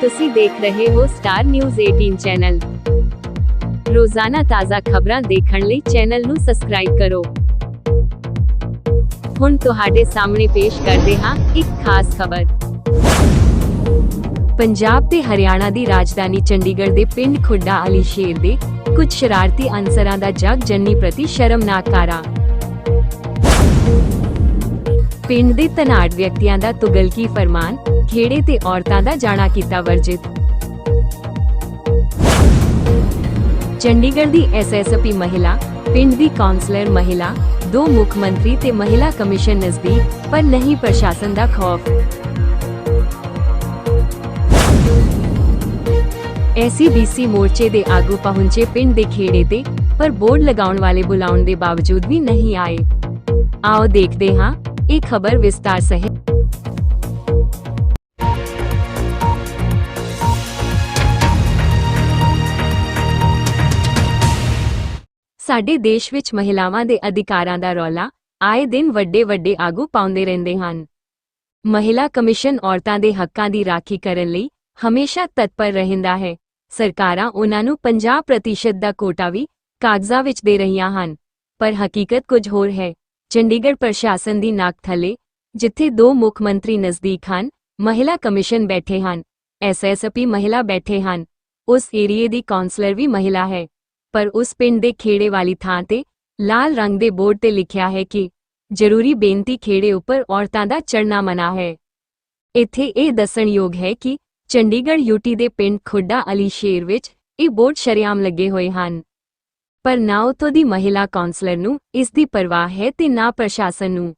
ਤੁਸੀਂ ਦੇਖ ਰਹੇ ਹੋ ਸਟਾਰ ਨਿਊਜ਼ 18 ਚੈਨਲ ਰੋਜ਼ਾਨਾ ਤਾਜ਼ਾ ਖਬਰਾਂ ਦੇਖਣ ਲਈ ਚੈਨਲ ਨੂੰ ਸਬਸਕ੍ਰਾਈਬ ਕਰੋ। ਹੁਣ ਤੁਹਾਡੇ ਸਾਹਮਣੇ ਪੇਸ਼ ਕਰਦੇ ਹਾਂ ਇੱਕ ਖਾਸ ਖਬਰ। ਪੰਜਾਬ ਤੇ ਹਰਿਆਣਾ ਦੀ ਰਾਜਧਾਨੀ ਚੰਡੀਗੜ੍ਹ ਦੇ ਪਿੰਡ ਖੁੱਡਾ ਅਲੀ ਸ਼ੇਰ ਦੇ ਕੁਝ ਸ਼ਰਾਰਤੀ ਅਨਸਰਾਂ ਦਾ ਜਗ ਜੰਨੀ ਪ੍ਰਤੀ ਸ਼ਰਮਨਾਕ ਕਾਰਾ। ਪਿੰਡ ਦੇ ਤਨਾੜ ਵਿਅਕਤੀਆਂ ਦਾ ਤੁਗਲਕੀ ਫਰਮਾਨ, ਖੇੜੇ ਤੇ ਔਰਤਾਂ ਦਾ ਜਾਣਾ ਕੀਤਾ ਵਰਜਿਤ। ਚੰਡੀਗੜ੍ਹ ਦੀ ਐਸਐਸਪੀ ਮਹਿਲਾ, ਪਿੰਡ ਦੀ ਕਾਉਂਸਲਰ ਮਹਿਲਾ, ਦੋ ਮੁੱਖ ਮੰਤਰੀ ਤੇ ਮਹਿਲਾ ਕਮਿਸ਼ਨ ਨਜ਼ਦੀਕ, ਪਰ ਨਹੀਂ ਪ੍ਰਸ਼ਾਸਨ ਦਾ ਖੌਫ। ਐਸਸੀਬੀਸੀ ਮੋਰਚੇ ਦੇ ਆਗੂ ਪਹੁੰਚੇ ਪਿੰਡ ਦੇ ਖੇੜੇ ਤੇ, ਪਰ ਬੋਰਡ ਲਗਾਉਣ ਵਾਲੇ ਬੁਲਾਉਣ ਦੇ ਬਾਵਜੂਦ ਵੀ ਨਹੀਂ ਆਏ। ਆਓ ਦੇਖਦੇ ਹਾਂ ਇਹ ਖਬਰ ਵਿਸਤਾਰ ਸਹਿਤ ਸਾਡੇ ਦੇਸ਼ ਵਿੱਚ ਮਹਿਲਾਵਾਂ ਦੇ ਅਧਿਕਾਰਾਂ ਦਾ ਰੌਲਾ ਆਏ ਦਿਨ ਵੱਡੇ ਵੱਡੇ ਆਗੂ ਪਾਉਂਦੇ ਰਹਿੰਦੇ ਹਨ। ਮਹਿਲਾ ਕਮਿਸ਼ਨ ਔਰਤਾਂ ਦੇ ਹੱਕਾਂ ਦੀ ਰਾਖੀ ਕਰਨ ਲਈ ਹਮੇਸ਼ਾ ਤਤਪਰ ਰਹਿੰਦਾ ਹੈ। ਸਰਕਾਰਾਂ ਉਹਨਾਂ ਨੂੰ 50% ਦਾ ਕੋਟਾ ਵੀ ਕਾਗਜ਼ਾਂ ਵਿੱਚ ਦੇ ਰਹੀਆਂ ਹਨ, ਪਰ ਹਕੀਕਤ ਕੁਝ ਹੋਰ ਹੈ। ਚੰਡੀਗੜ੍ਹ ਪ੍ਰਸ਼ਾਸਨ ਦੀ ਨਾਕ ਥੱਲੇ, ਜਿੱਥੇ ਦੋ ਮੁੱਖ ਮੰਤਰੀ ਨਜ਼ਦੀਕ ਹਨ, ਮਹਿਲਾ ਕਮਿਸ਼ਨ ਬੈਠੇ ਹਨ ਐਸਐਸਪੀ ਮਹਿਲਾ ਬੈਠੇ ਹਨ, ਉਸ ਏਰੀਏ ਦੀ ਕਾਉਂਸਲਰ ਵੀ ਮਹਿਲਾ ਹੈ, ਪਰ ਉਸ ਪਿੰਡ ਦੇ ਖੇੜੇ ਵਾਲੀ ਥਾਂ ਤੇ ਲਾਲ ਰੰਗ ਦੇ ਬੋਰਡ ਤੇ ਲਿਖਿਆ ਹੈ ਕਿ ਜ਼ਰੂਰੀ ਬੇਨਤੀ ਖੇੜੇ ਉੱਪਰ ਔਰਤਾਂ ਦਾ ਚੜਨਾ ਮਨਾ ਹੈ। ਇੱਥੇ ਇਹ ਦੱਸਣਯੋਗ ਹੈ ਕਿ ਚੰਡੀਗੜ੍ਹ ਯੂਟੀ ਦੇ ਪਿੰਡ ਖੁੱਡਾ ਅਲੀ ਸ਼ੇਰ ਵਿੱਚ ਇਹ ਬੋਰਡ ਸ਼ਰੇਆਮ ਲੱਗੇ ਹੋਏ ਹਨ। ਪਰ ਨਾ ਉਤੋਂ ਦੀ ਮਹਿਲਾ ਕਾਉਂਸਲਰ ਨੂੰ ਇਸ ਦੀ ਪਰਵਾਹ ਹੈ ਤੇ ਨਾ ਪ੍ਰਸ਼ਾਸਨ ਨੂੰ।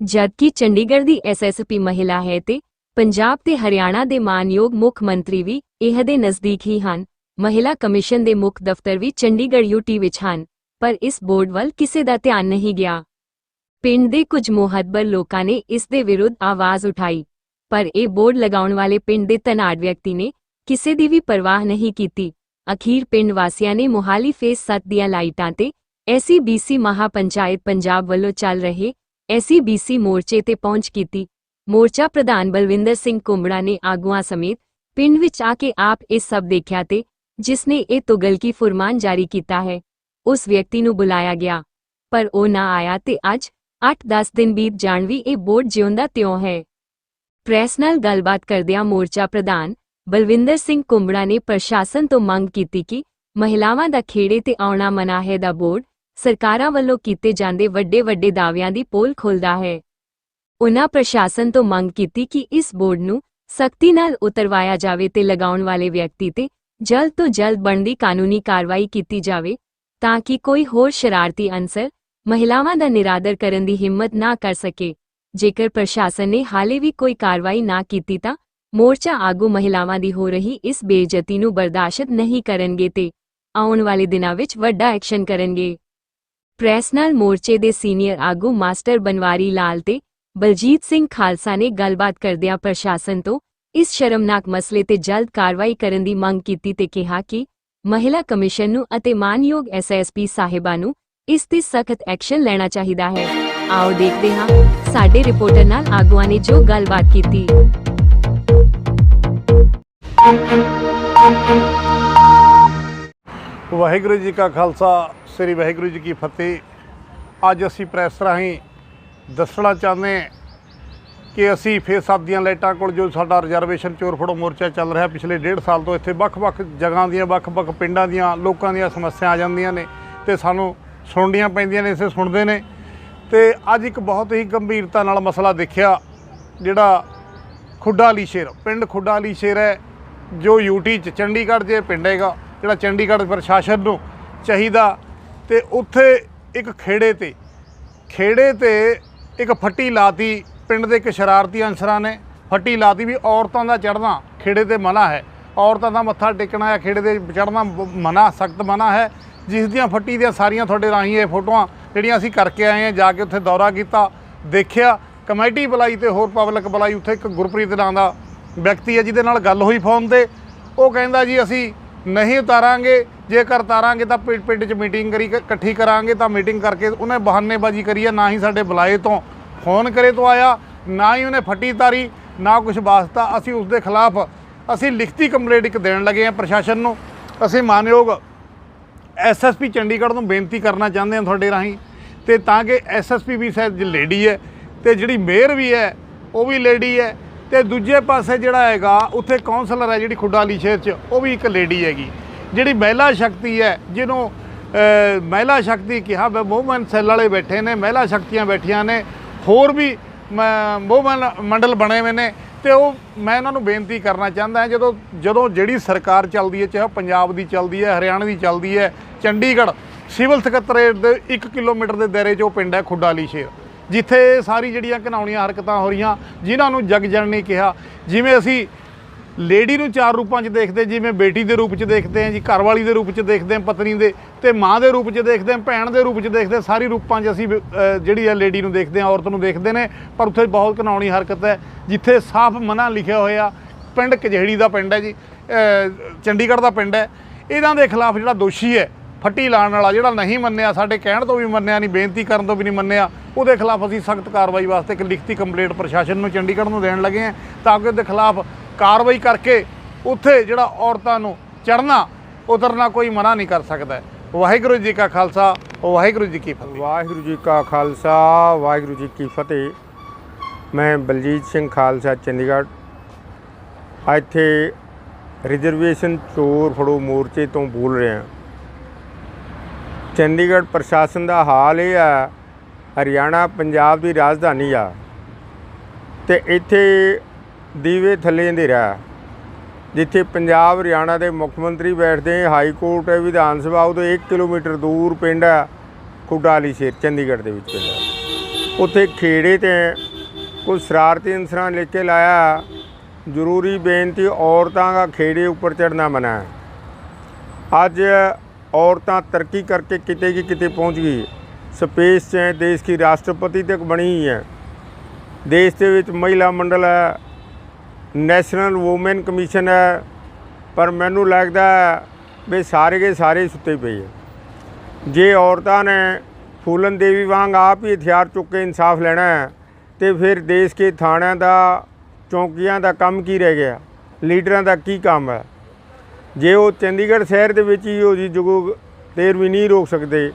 ਜਦਕਿ ਚੰਡੀਗੜ੍ਹ ਦੀ ਐਸਐਸਪੀ ਮਹਿਲਾ ਹੈ ਤੇ ਪੰਜਾਬ ਤੇ ਹਰਿਆਣਾ ਦੇ ਮਾਨਯੋਗ ਮੁੱਖ ਮੰਤਰੀ ਵੀ ਇਹ ਨਜ਼ਦੀਕ ਹੀ ਹਨ। ਮਹਿਲਾ ਕਮਿਸ਼ਨ ਦੇ ਮੁੱਖ ਦਫ਼ਤਰ ਵੀ ਚੰਡੀਗੜ੍ਹ ਯੂਟੀ ਵਿੱਚ ਹਨ, ਪਰ ਇਸ ਬੋਰਡ ਵੱਲ ਕਿਸੇ ਦਾ ਧਿਆਨ ਨਹੀਂ ਗਿਆ। ਪਿੰਡ ਦੇ ਕੁਝ ਮੁਹੱਬਰ ਲੋਕਾਂ ਨੇ ਇਸ ਦੇ ਵਿਰੁੱਧ ਆਵਾਜ਼ ਉਠਾਈ, ਪਰ ਇਹ ਬੋਰਡ ਲਗਾਉਣ ਵਾਲੇ ਪਿੰਡ ਦੇ ਤਨਾੜ ਵਿਅਕਤੀ ਨੇ ਕਿਸੇ ਦੀ ਵੀ ਪਰਵਾਹ ਨਹੀਂ ਕੀਤੀ। ਅਖੀਰ ਪਿੰਡ ਵਾਸੀਆਂ ਨੇ ਮੋਹਾਲੀ ਫੇਸ 7 ਦੀਆਂ ਲਾਈਟਾਂ ਤੇ ਐਸਸੀਬੀਸੀ ਮਹਾਪੰਚਾਇਤ ਪੰਜਾਬ ਵੱਲੋਂ ਚੱਲ ਰਹੇ ਐਸਸੀਬੀਸੀ ਮੋਰਚੇ ਤੇ ਪਹੁੰਚ ਕੀਤੀ ਮੋਰਚਾ ਪ੍ਰਧਾਨ ਬਲਵਿੰਦਰ ਸਿੰਘ ਕੁੰਬੜਾ ਨੇ ਆਗੂਆਂ ਸਮੇਤ ਪਿੰਡ ਵਿੱਚ ਆ ਕੇ ਆਪ ਇਹ ਸਭ ਦੇਖਿਆ ਤੇ ਜਿਸ ਨੇ ਇਹ ਤੁਗਲਕੀ ਫੁਰਮਾਨ ਜਾਰੀ ਕੀਤਾ ਹੈ ਉਸ ਵਿਅਕਤੀ ਨੂੰ ਬੁਲਾਇਆ ਗਿਆ ਪਰ ਉਹ ਨਾ ਆਇਆ ਤੇ ਅੱਜ 8-10 ਦਿਨ ਬੀਤ ਜਾਣ ਵੀ ਇਹ ਬੋਰਡ ਜਿਉਂਦਾ ਤਿਉਂ ਹੈ ਪ੍ਰੈਸ ਨਾਲ ਗੱਲਬਾਤ ਕਰਦਿਆਂ ਮੋਰਚਾ ਪ੍ਰਧਾਨ ਬਲਵਿੰਦਰ ਸਿੰਘ ਕੁੰਬੜਾ ਨੇ ਪ੍ਰਸ਼ਾਸਨ ਤੋਂ ਮੰਗ ਕੀਤੀ ਕਿ ਮਹਿਲਾਵਾਂ ਦਾ ਖੇੜੇ ਤੇ ਆਉਣਾ ਮਨਾ ਹੈ ਦਾ ਬੋਰਡ ਸਰਕਾਰਾਂ ਵੱਲੋਂ ਕੀਤੇ ਜਾਂਦੇ ਵੱਡੇ ਵੱਡੇ ਦਾਅਵਿਆਂ ਦੀ ਪੋਲ ਖੋਲਦਾ ਹੈ। ਉਨ੍ਹਾਂ ਪ੍ਰਸ਼ਾਸਨ ਤੋਂ ਮੰਗ ਕੀਤੀ ਕਿ ਇਸ ਬੋਰਡ ਨੂੰ ਸਖਤੀ ਨਾਲ ਉਤਰਵਾਇਆ ਜਾਵੇ ਤੇ ਲਗਾਉਣ ਵਾਲੇ ਵਿਅਕਤੀ ਤੇ ਜਲਦ ਤੋਂ ਜਲਦ ਬਣਦੀ ਕਾਨੂੰਨੀ ਕਾਰਵਾਈ ਕੀਤੀ ਜਾਵੇ ਤਾਂ ਕਿ ਕੋਈ ਹੋਰ ਸ਼ਰਾਰਤੀ ਅਨਸਰ ਮਹਿਲਾਵਾਂ ਦਾ ਨਿਰਾਦਰ ਕਰਨ ਦੀ ਹਿੰਮਤ ਨਾ ਕਰ ਸਕੇ। ਜੇਕਰ ਪ੍ਰਸ਼ਾਸਨ ਨੇ ਹਾਲੇ ਵੀ ਕੋਈ ਕਾਰਵਾਈ ਨਾ ਕੀਤੀ ਤਾਂ ਮੋਰਚਾ ਆਗੂ ਮਹਿਲਾਵਾਂ ਦੀ ਹੋ ਰਹੀ ਇਸ ਬੇਇੱਜ਼ਤੀ ਨੂੰ ਬਰਦਾਸ਼ਤ ਨਹੀਂ ਕਰਨਗੇ ਤੇ ਆਉਣ ਵਾਲੇ ਦਿਨਾਂ ਵਿੱਚ ਵੱਡਾ ਐਕਸ਼ਨ ਕਰਨਗੇ। ਪ੍ਰੈਸ ਨਾਲ ਮੋਰਚੇ ਦੇ ਸੀਨੀਅਰ ਆਗੂ ਮਾਸਟਰ ਬਨਵਾਰੀ ਲਾਲ ਤੇ ਬਲਜੀਤ ਸਿੰਘ ਖਾਲਸਾ ਨੇ ਗੱਲਬਾਤ ਕਰਦਿਆਂ ਪ੍ਰਸ਼ਾਸਨ ਤੋਂ ਇਸ ਸ਼ਰਮਨਾਕ ਮਸਲੇ ਤੇ ਜਲਦ ਕਾਰਵਾਈ ਕਰਨ ਦੀ ਮੰਗ ਕੀਤੀ ਤੇ ਕਿਹਾ ਕਿ ਮਹਿਲਾ ਕਮਿਸ਼ਨ ਨੂੰ ਅਤੇ ਮਾਨਯੋਗ ਐਸਐਸਪੀ ਸਾਹਿਬਾਂ ਨੂੰ ਇਸ ਤੇ ਸਖਤ ਐਕਸ਼ਨ ਲੈਣਾ ਚਾਹੀਦਾ ਹੈ। ਆਓ ਦੇਖਦੇ ਹਾਂ ਸਾਡੇ ਰਿਪੋਰਟਰ ਨਾਲ ਆਗੂਆਂ ਨੇ ਜੋ ਗੱਲਬਾਤ ਕੀਤੀ। ਵਾਹਿਗੁਰੂ ਜੀ ਕਾ ਖਾਲਸਾ, ਸ੍ਰੀ ਵਾਹਿਗੁਰੂ ਜੀ ਕੀ ਫਤਿਹ। ਅੱਜ ਅਸੀਂ ਪ੍ਰੈਸ ਰਾਹੀਂ ਦੱਸਣਾ ਚਾਹੁੰਦੇ ਕਿ ਅਸੀਂ ਫੇਸ ਸਾਹਿਬ ਦੀਆਂ ਲਾਈਟਾਂ ਕੋਲ ਜੋ ਸਾਡਾ ਰਿਜ਼ਰਵੇਸ਼ਨ ਚੋਰ ਫੜੋ ਮੋਰਚਾ ਚੱਲ ਰਿਹਾ, ਪਿਛਲੇ ਡੇਢ ਸਾਲ ਤੋਂ ਇੱਥੇ ਵੱਖ-ਵੱਖ ਜਗ੍ਹਾ ਦੀਆਂ, ਵੱਖ-ਵੱਖ ਪਿੰਡਾਂ ਦੀਆਂ ਲੋਕਾਂ ਦੀਆਂ ਸਮੱਸਿਆ ਆ ਜਾਂਦੀਆਂ ਨੇ ਤੇ ਸਾਨੂੰ ਸੁਣਨੀਆਂ ਪੈਂਦੀਆਂ ਨੇ, ਇਸੇ ਸੁਣਦੇ ਨੇ। ਤੇ ਅੱਜ ਇੱਕ ਬਹੁਤ ਹੀ ਗੰਭੀਰਤਾ ਨਾਲ ਮਸਲਾ ਦੇਖਿਆ, ਜਿਹੜਾ ਖੁੱਡਾ ਅਲੀ ਸ਼ੇਰ, ਪਿੰਡ ਖੁੱਡਾ ਅਲੀ ਸ਼ੇਰ ਹੈ। ਜੋ ਯੂਟੀ ਚ ਚੰਡੀਗੜ੍ਹ ਦੇ ਪਿੰਡ ਹੈਗਾ, ਜਿਹੜਾ ਚੰਡੀਗੜ੍ਹ ਪ੍ਰਸ਼ਾਸਨ ਨੂੰ ਚਾਹੀਦਾ, ਤੇ ਉੱਥੇ ਇੱਕ ਖੇੜੇ ਤੇ ਖੇੜੇ ਤੇ ਇੱਕ ਫੱਟੀ ਲਾਤੀ ਪਿੰਡ ਦੇ ਇੱਕ ਸ਼ਰਾਰਤੀ ਅਨਸਰਾਂ ਨੇ। ਫੱਟੀ ਲਾਤੀ ਵੀ ਔਰਤਾਂ ਦਾ ਚੜ੍ਹਨਾ, ਖੇੜੇ ਤੇ ਮਨਾ ਹੈ। ਔਰਤਾਂ ਦਾ ਮੱਥਾ ਟੇਕਣਾ ਜਾਂ ਖੇੜੇ ਤੇ ਚੜ੍ਹਨਾ ਮਨਾ, ਸਖਤ ਮਨਾ ਹੈ। ਜਿਸ ਦੀਆਂ ਫੱਟੀ ਦੀਆਂ ਸਾਰੀਆਂ ਤੁਹਾਡੇ ਰਾਹੀਂ ਇਹ ਫੋਟੋਆਂ, ਜਿਹੜੀਆਂ ਅਸੀਂ ਕਰਕੇ ਆਏ ਹਾਂ, ਜਾ ਕੇ ਉੱਥੇ ਦੌਰਾ ਕੀਤਾ, ਦੇਖਿਆ, ਕਮੇਟੀ ਬੁਲਾਈ ਤੇ ਹੋਰ ਪਬਲਿਕ ਬੁਲਾਈ, ਉੱਥੇ ਇੱਕ ਗੁਰਪ੍ਰੀਤ ਨਾਂ ਦਾ ਵਿਅਕਤੀ ਹੈ ਜਿਹਦੇ ਨਾਲ ਗੱਲ ਹੋਈ ਫੋਨ ਤੇ, ਉਹ ਕਹਿੰਦਾ ਜੀ ਅਸੀਂ ਨਹੀਂ ਉਤਾਰਾਂਗੇ, ਜੇਕਰ ਉਤਾਰਾਂਗੇ ਤਾਂ ਪਿੰਡ ਪਿੰਡ 'ਚ ਮੀਟਿੰਗ ਕਰੀ ਇਕੱਠੀ ਕਰਾਂਗੇ ਤਾਂ ਮੀਟਿੰਗ ਕਰਕੇ ਉਹਨੇ ਬਹਾਨੇਬਾਜ਼ੀ ਕਰੀ ਹੈ, ਨਾ ਹੀ ਸਾਡੇ ਬੁਲਾਏ ਤੋਂ ਫੋਨ ਕਰੇ ਤੋਂ ਆਇਆ, ਨਾ ਹੀ ਉਹਨੇ ਫੱਟੀ ਤਾਰੀ ਨਾ ਕੁਝ ਵਾਸਤਾ। ਅਸੀਂ ਉਸ ਦੇ ਖਿਲਾਫ, ਅਸੀਂ ਲਿਖਤੀ ਕੰਪਲੇਂਟ ਇੱਕ ਦੇਣ ਲੱਗੇ ਹਾਂ ਪ੍ਰਸ਼ਾਸਨ ਨੂੰ। ਅਸੀਂ ਮਾਨਯੋਗ ਐਸਐਸਪੀ ਚੰਡੀਗੜ੍ਹ ਨੂੰ ਬੇਨਤੀ ਕਰਨਾ ਚਾਹੁੰਦੇ ਹਾਂ ਤੁਹਾਡੇ ਰਾਹੀਂ, ਤੇ ਤਾਂ ਕਿ ਐਸਐਸਪੀ ਵੀ ਸ਼ਾਇਦ ਲੇਡੀ ਹੈ, ਤੇ ਜਿਹੜੀ ਮੇਅਰ ਵੀ ਹੈ, ਉਹ ਵੀ ਲੇਡੀ ਹੈ ਤੇ ਦੂਜੇ ਪਾਸੇ ਜਿਹੜਾ ਹੈਗਾ, ਉੱਥੇ ਕਾਉਂਸਲਰ ਹੈ ਜਿਹੜੀ ਖੁੱਡਾਲੀ ਸ਼ਹਿਰ 'ਚ, ਉਹ ਵੀ ਇੱਕ ਲੇਡੀ ਹੈਗੀ। ਜਿਹੜੀ ਮਹਿਲਾ ਸ਼ਕਤੀ ਹੈ, ਜਿਹਨੂੰ ਮਹਿਲਾ ਸ਼ਕਤੀ ਕਿਹਾ ਵੂਮਨ ਸੈੱਲ ਵਾਲੇ ਬੈਠੇ ਨੇ, ਮਹਿਲਾ ਸ਼ਕਤੀਆਂ ਬੈਠੀਆਂ ਨੇ, ਹੋਰ ਵੀ ਵੂਮਨ ਮੰਡਲ ਬਣੇ ਹੋਏ ਨੇ, ਤੇ ਉਹ, ਮੈਂ ਇਹਨਾਂ ਨੂੰ ਬੇਨਤੀ ਕਰਨਾ ਚਾਹੁੰਦਾ ਜਦੋਂ ਜਦੋਂ ਜਿਹੜੀ ਸਰਕਾਰ ਚੱਲਦੀ ਹੈ, ਚਾਹੇ ਉਹ ਪੰਜਾਬ ਦੀ ਚੱਲਦੀ ਹੈ, ਹਰਿਆਣਾ ਦੀ ਚੱਲਦੀ ਹੈ, ਚੰਡੀਗੜ੍ਹ, ਸਿਵਲ ਸਕੱਤਰੇਟ ਦੇ 1 ਕਿਲੋਮੀਟਰ ਦੇ ਦਾਇਰੇ 'ਚ ਉਹ ਪਿੰਡ ਹੈ ਖੁੱਡਾਲੀ ਸ਼ੇਰ ਜਿੱਥੇ ਸਾਰੀ ਜਿਹੜੀਆਂ ਘਿਨਾਉਣੀਆਂ ਹਰਕਤਾਂ ਹੋ ਰਹੀਆਂ ਜਿਨ੍ਹਾਂ ਨੂੰ ਜਗ ਜਨਨੀ ਕਿਹਾ ਜਿਵੇਂ ਅਸੀਂ ਲੇਡੀ ਨੂੰ ਚਾਰ ਰੂਪਾਂ 'ਚ ਦੇਖਦੇ ਜਿਵੇਂ ਬੇਟੀ ਦੇ ਰੂਪ 'ਚ ਦੇਖਦੇ ਹਾਂ ਜੀ ਘਰਵਾਲੀ ਦੇ ਰੂਪ 'ਚ ਦੇਖਦੇ ਹਾਂ ਪਤਨੀ ਦੇ ਤੇ ਮਾਂ ਦੇ ਰੂਪ 'ਚ ਦੇਖਦੇ ਹਾਂ ਭੈਣ ਦੇ ਰੂਪ 'ਚ ਦੇਖਦੇ ਹਾਂ, ਸਾਰੀ ਰੂਪਾਂ 'ਚ ਅਸੀਂ ਜਿਹੜੀ ਹੈ ਲੇਡੀ ਨੂੰ ਦੇਖਦੇ ਹਾਂ ਔਰਤ ਨੂੰ ਦੇਖਦੇ ਨੇ ਪਰ ਉੱਥੇ ਬਹੁਤ ਘਿਨਾਉਣੀ ਹਰਕਤ ਹੈ ਜਿੱਥੇ ਸਾਫ਼ ਮਨਾ ਲਿਖਿਆ ਹੋਇਆ ਪਿੰਡ ਕਜੇੜੀ ਦਾ ਪਿੰਡ ਹੈ ਜੀ ਚੰਡੀਗੜ੍ਹ ਦਾ ਪਿੰਡ ਹੈ ਇਹਨਾਂ ਦੇ ਖਿਲਾਫ ਜਿਹੜਾ ਦੋਸ਼ੀ ਹੈ ਫੱਟੀ ਲਾਉਣ ਵਾਲਾ ਜਿਹੜਾ ਨਹੀਂ ਮੰਨਿਆ, ਸਾਡੇ ਕਹਿਣ ਤੋਂ ਵੀ ਮੰਨਿਆ ਨਹੀਂ, ਬੇਨਤੀ ਕਰਨ ਤੋਂ ਵੀ ਨਹੀਂ ਮੰਨਿਆ, ਉਹਦੇ ਖਿਲਾਫ ਅਸੀਂ ਸਖਤ ਕਾਰਵਾਈ ਵਾਸਤੇ ਇੱਕ ਲਿਖਤੀ ਕੰਪਲੇਂਟ ਪ੍ਰਸ਼ਾਸਨ ਨੂੰ ਚੰਡੀਗੜ੍ਹ ਨੂੰ ਦੇਣ ਲੱਗੇ ਹਾਂ ਤਾਂ ਕਿ ਉਹਦੇ ਖਿਲਾਫ ਕਾਰਵਾਈ ਕਰਕੇ ਉੱਥੇ ਜਿਹੜਾ ਔਰਤਾਂ ਨੂੰ ਚੜਨਾ ਉਤਰਨਾ ਕੋਈ ਮਨਾ ਨਹੀਂ ਕਰ ਸਕਦਾ ਵਾਹਿਗੁਰੂ ਜੀ ਕਾ ਖਾਲਸਾ, ਵਾਹਿਗੁਰੂ ਜੀ ਕੀ ਫਤਿਹ। ਵਾਹਿਗੁਰੂ ਜੀ ਕਾ ਖਾਲਸਾ, ਵਾਹਿਗੁਰੂ ਜੀ ਕੀ ਫਤਿਹ। ਮੈਂ ਬਲਜੀਤ ਸਿੰਘ ਖਾਲਸਾ, ਚੰਡੀਗੜ੍ਹ। ਇੱਥੇ ਰਿਜ਼ਰਵੇਸ਼ਨ ਚੋਰ ਫੜੋ ਮੋਰਚੇ ਤੋਂ ਬੋਲ ਰਿਹਾ। ਚੰਡੀਗੜ੍ਹ ਪ੍ਰਸ਼ਾਸਨ ਦਾ ਹਾਲ ਇਹ ਆ, ਹਰਿਆਣਾ ਪੰਜਾਬ ਦੀ ਰਾਜਧਾਨੀ ਆ, ਤੇ ਇੱਥੇ ਦੀਵੇ ਥੱਲੇ ਅੰਧੇਰਾ ਜਿੱਥੇ ਪੰਜਾਬ, ਹਰਿਆਣਾ ਦੇ ਮੁੱਖ ਮੰਤਰੀ ਬੈਠਦੇ ਹਾਈ ਕੋਰਟ ਹੈ ਵਿਧਾਨ ਸਭਾ ਉਹਦੇ 1 ਕਿਲੋਮੀਟਰ ਦੂਰ ਪਿੰਡ ਹੈ ਖੁੱਡਾਲੀ ਸ਼ੇਰ, ਚੰਡੀਗੜ੍ਹ ਦੇ ਵਿੱਚ ਪਿੰਡ ਉੱਥੇ ਖੇੜੇ ਤੇ ਕੁਝ ਸ਼ਰਾਰਤੀ ਅਨਸਰਾਂ ਲਿਖ ਕੇ ਲਾਇਆ, ਜ਼ਰੂਰੀ ਬੇਨਤੀ ਔਰਤਾਂ ਦਾ ਖੇੜੇ ਉੱਪਰ ਚੜਨਾ ਮਨਾ ਹੈ। ਅੱਜ ਔਰਤਾਂ ਤਰੱਕੀ ਕਰਕੇ ਕਿਤੇ ਕੀ ਕਿਤੇ ਪਹੁੰਚ ਗਈ। ਸਪੇਸ 'ਚ ਹੈ ਦੇਸ਼ ਦੀ ਰਾਸ਼ਟਰਪਤੀ ਤੱਕ ਬਣੀ ਹੈ। ਦੇਸ਼ ਦੇ ਵਿੱਚ ਮਹਿਲਾ ਮੰਡਲ ਹੈ, ਨੈਸ਼ਨਲ ਔਮਨ ਕਮਿਸ਼ਨ ਹੈ, ਪਰ ਮੈਨੂੰ ਲੱਗਦਾ ਹੈ ਵੀ ਸਾਰੇ ਕੇ ਸਾਰੇ ਸੁੱਤੇ ਪਏ ਹੈ ਜੇ ਔਰਤਾਂ ਨੇ ਫੂਲਨ ਦੇਵੀ ਵਾਂਗ ਆਪ ਹੀ ਹਥਿਆਰ ਚੁੱਕ ਕੇ ਇਨਸਾਫ ਲੈਣਾ ਹੈ, ਤੇ ਫਿਰ ਦੇਸ਼ ਕੇ ਥਾਣਿਆਂ ਦਾ, ਚੌਂਕੀਆਂ ਦਾ ਕੰਮ ਕੀ ਰਹਿ ਗਿਆ? ਲੀਡਰਾਂ ਦਾ ਕੀ ਕੰਮ ਹੈ? ਜੇ ਉਹ ਚੰਡੀਗੜ੍ਹ ਸ਼ਹਿਰ ਦੇ ਵਿੱਚ ਹੀ ਉਹ ਜੀ ਜੁਗੋ ਤੇਰ ਵੀ ਨਹੀਂ ਰੋਕ ਸਕਦੇ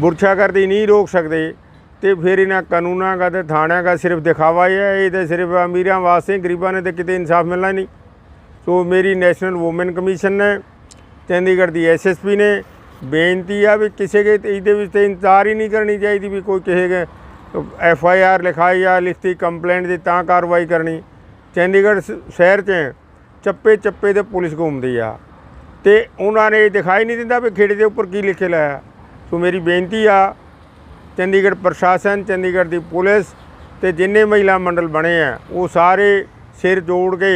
ਬੁਰਛਾ ਕਰਦੀ ਨਹੀਂ ਰੋਕ ਸਕਦੇ, ਤੇ ਫਿਰ ਇਹਨਾਂ ਕਾਨੂੰਨਾਂ ਦਾ ਤੇ ਥਾਣਿਆਂ ਦਾ ਸਿਰਫ ਦਿਖਾਵਾ ਹੀ ਹੈ, ਇਹ ਤੇ ਸਿਰਫ ਅਮੀਰਾਂ ਵਾਸਤੇ, ਗਰੀਬਾਂ ਨੇ ਤੇ ਕਿਤੇ ਇਨਸਾਫ ਮਿਲਣਾ ਨਹੀਂ। ਸੋ ਮੇਰੀ ਨੈਸ਼ਨਲ ਔਮਨ ਕਮਿਸ਼ਨ ਨੇ, ਚੰਡੀਗੜ੍ਹ ਦੀ ਐਸਐਸਪੀ ਨੇ ਬੇਨਤੀ ਆ ਵੀ ਕਿਸੇ ਕੇ ਇਹਦੇ ਵਿੱਚ ਤੇ ਇੰਤਜ਼ਾਰ ਹੀ ਨਹੀਂ ਕਰਨੀ ਚਾਹੀਦੀ ਵੀ ਕੋਈ ਕਿਸੇ ਕੇ ਐਫ ਆਈ ਆਰ ਲਿਖਾਈ ਆ, ਲਿਖਤੀ ਕੰਪਲੇਂਟ ਦੀ ਤਾਂ ਕਾਰਵਾਈ ਕਰਨੀ। ਚੰਡੀਗੜ੍ਹ ਸ- ਸ਼ਹਿਰ 'ਚ ਚੱਪੇ ਚੱਪੇ ਤੇ ਪੁਲਿਸ ਘੁੰਮਦੀ ਆ। ਤੇ ਉਹਨਾਂ ਨੇ ਇਹ ਦਿਖਾਈ ਨਹੀਂ ਦਿੰਦਾ ਵੀ ਖੇੜੇ ਦੇ ਉੱਪਰ ਕੀ ਲਿਖੇ ਲਾਇਆ ਸੋ ਮੇਰੀ ਬੇਨਤੀ ਆ ਚੰਡੀਗੜ੍ਹ ਪ੍ਰਸ਼ਾਸਨ ਚੰਡੀਗੜ੍ਹ ਦੀ ਪੁਲਿਸ ਤੇ ਜਿੰਨੇ ਮਹਿਲਾ ਮੰਡਲ ਬਣੇ ਆ ਉਹ ਸਾਰੇ ਸਿਰ ਜੋੜ ਕੇ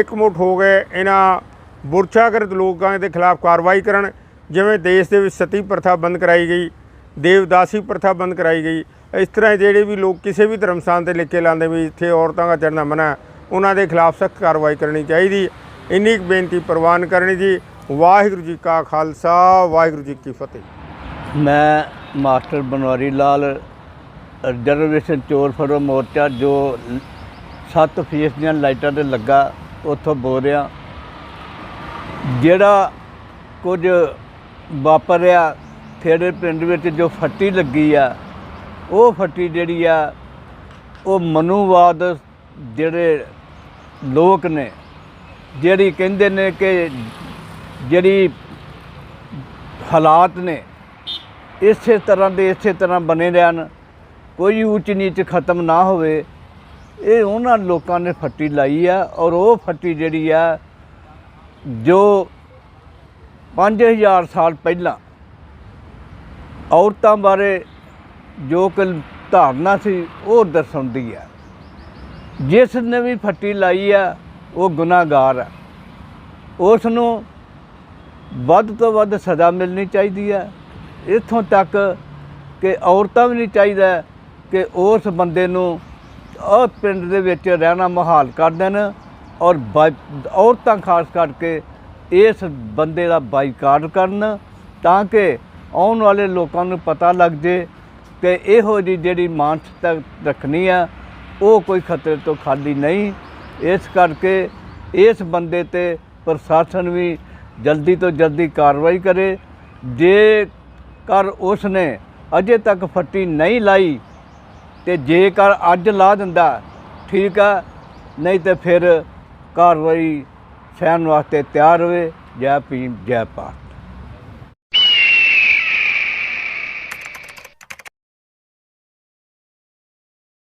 ਇਕਮੁੱਠ ਹੋ ਗਏ ਇਹਨਾਂ ਬੁਰਛਾਗਰਦ ਲੋਕਾਂ ਦੇ ਖਿਲਾਫ ਕਾਰਵਾਈ ਕਰਨ ਜਿਵੇਂ ਦੇਸ਼ ਦੇ ਵਿੱਚ ਸਤੀ ਪ੍ਰਥਾ ਬੰਦ ਕਰਾਈ ਗਈ ਦੇਵਦਾਸੀ ਪ੍ਰਥਾ ਬੰਦ ਕਰਾਈ ਗਈ। ਇਸ ਤਰ੍ਹਾਂ ਜਿਹੜੇ ਵੀ ਲੋਕ ਕਿਸੇ ਵੀ ਧਰਮ ਸਥਾਨ ਤੇ ਲਿਖ ਕੇ ਲਾਉਂਦੇ ਵੀ ਇੱਥੇ ਔਰਤਾਂ ਦਾ ਚੜ੍ਹਨਾ ਮਨਾ ਹੈ, ਉਹਨਾਂ ਦੇ ਖਿਲਾਫ ਸਖਤ ਕਾਰਵਾਈ ਕਰਨੀ ਚਾਹੀਦੀ। ਇੰਨੀ ਕੁ ਬੇਨਤੀ ਪ੍ਰਵਾਨ ਕਰਨੀ ਜੀ। ਵਾਹਿਗੁਰੂ ਜੀ ਕਾ ਖਾਲਸਾ, ਵਾਹਿਗੁਰੂ ਜੀ ਕੀ ਫਤਿਹ। ਮੈਂ ਮਾਸਟਰ ਬਨਵਾਰੀ ਲਾਲ, ਰਿਜ਼ਰਵੇਸ਼ਨ ਚੋਰ ਫੜੋ ਮੋਰਚਾ, ਜੋ 7 ਫੇਸ ਦੀਆਂ ਲਾਈਟਾਂ ਤੇ ਲੱਗਾ, ਉੱਥੋਂ ਬੋਲ ਰਿਹਾ। ਜਿਹੜਾ ਕੁਝ ਵਾਪਰਿਆ ਥੇੜੇ ਪਿੰਡ ਵਿੱਚ ਜੋ ਫੱਟੀ ਲੱਗੀ ਆ, ਉਹ ਫੱਟੀ ਜਿਹੜੀ ਆ, ਉਹ ਮਨੂਵਾਦ ਜਿਹੜੇ ਲੋਕ ਨੇ, ਜਿਹੜੀ ਕਹਿੰਦੇ ਨੇ ਕਿ ਜਿਹੜੀ ਹਾਲਾਤ ਨੇ, ਇਸੇ ਤਰ੍ਹਾਂ ਦੇ ਇਸੇ ਤਰ੍ਹਾਂ ਬਣੇ ਰਹਿਣ, ਕੋਈ ਉੱਚ ਨੀਚ ਖਤਮ ਨਾ ਹੋਵੇ, ਇਹ ਉਹਨਾਂ ਲੋਕਾਂ ਨੇ ਫੱਟੀ ਲਾਈ ਆ ਔਰ ਉਹ ਫੱਟੀ ਜਿਹੜੀ ਆ, ਜੋ 5000 ਸਾਲ ਪਹਿਲਾਂ ਔਰਤਾਂ ਬਾਰੇ ਜੋ ਕਿ ਧਾਰਨਾ ਸੀ, ਉਹ ਦਰਸਾਉਂਦੀ ਆ। ਜਿਸ ਨੇ ਵੀ ਫੱਟੀ ਲਾਈ ਆ, ਉਹ ਗੁਨਾਹਗਾਰ ਆ। ਉਸ ਨੂੰ ਵੱਧ ਤੋਂ ਵੱਧ ਸਜ਼ਾ ਮਿਲਣੀ ਚਾਹੀਦੀ ਹੈ ਇੱਥੋਂ ਤੱਕ ਕਿ ਔਰਤਾਂ ਵੀ ਨਹੀਂ ਚਾਹੀਦਾ ਕਿ ਉਸ ਬੰਦੇ ਨੂੰ ਉਹ ਪਿੰਡ ਦੇ ਵਿੱਚ ਰਹਿਣਾ ਮਹਾਲ ਕਰ ਦੇਣ ਔਰ ਬਾਈ- ਔਰਤਾਂ ਖਾਸ ਕਰਕੇ ਇਸ ਬੰਦੇ ਦਾ ਬਾਈਕਾਟ ਕਰਨ ਤਾਂ ਕਿ ਆਉਣ ਵਾਲੇ ਲੋਕਾਂ ਨੂੰ ਪਤਾ ਲੱਗ ਜੇ ਕਿ ਇਹੋ ਜਿਹੀ ਜਿਹੜੀ ਮਾਨਸਿਕਤਾ ਰੱਖਣੀ ਆ ਉਹ ਕੋਈ ਖਤਰੇ ਤੋਂ ਖਾਲੀ ਨਹੀਂ। ਇਸ ਕਰਕੇ ਇਸ ਬੰਦੇ ਤੇ ਪ੍ਰਸ਼ਾਸਨ ਵੀ ਜਲਦੀ ਤੋਂ ਜਲਦੀ ਕਾਰਵਾਈ ਕਰੇ। ਜੇ ਜੇਕਰ ਉਸ ਨੇ ਅਜੇ ਤੱਕ ਫੱਟੀ ਨਹੀਂ ਲਾਈ ਤੇ ਜੇਕਰ ਅੱਜ ਲਾ ਦਿੰਦਾ, ਠੀਕ ਆ, ਨਹੀਂ ਤੇ ਫਿਰ ਕਾਰਵਾਈ ਸਹਿਣ ਵਾਸਤੇ ਤਿਆਰ ਹੋਵੇ। ਜੈ ਭੀਮ, ਜੈ ਭਾਰਤ।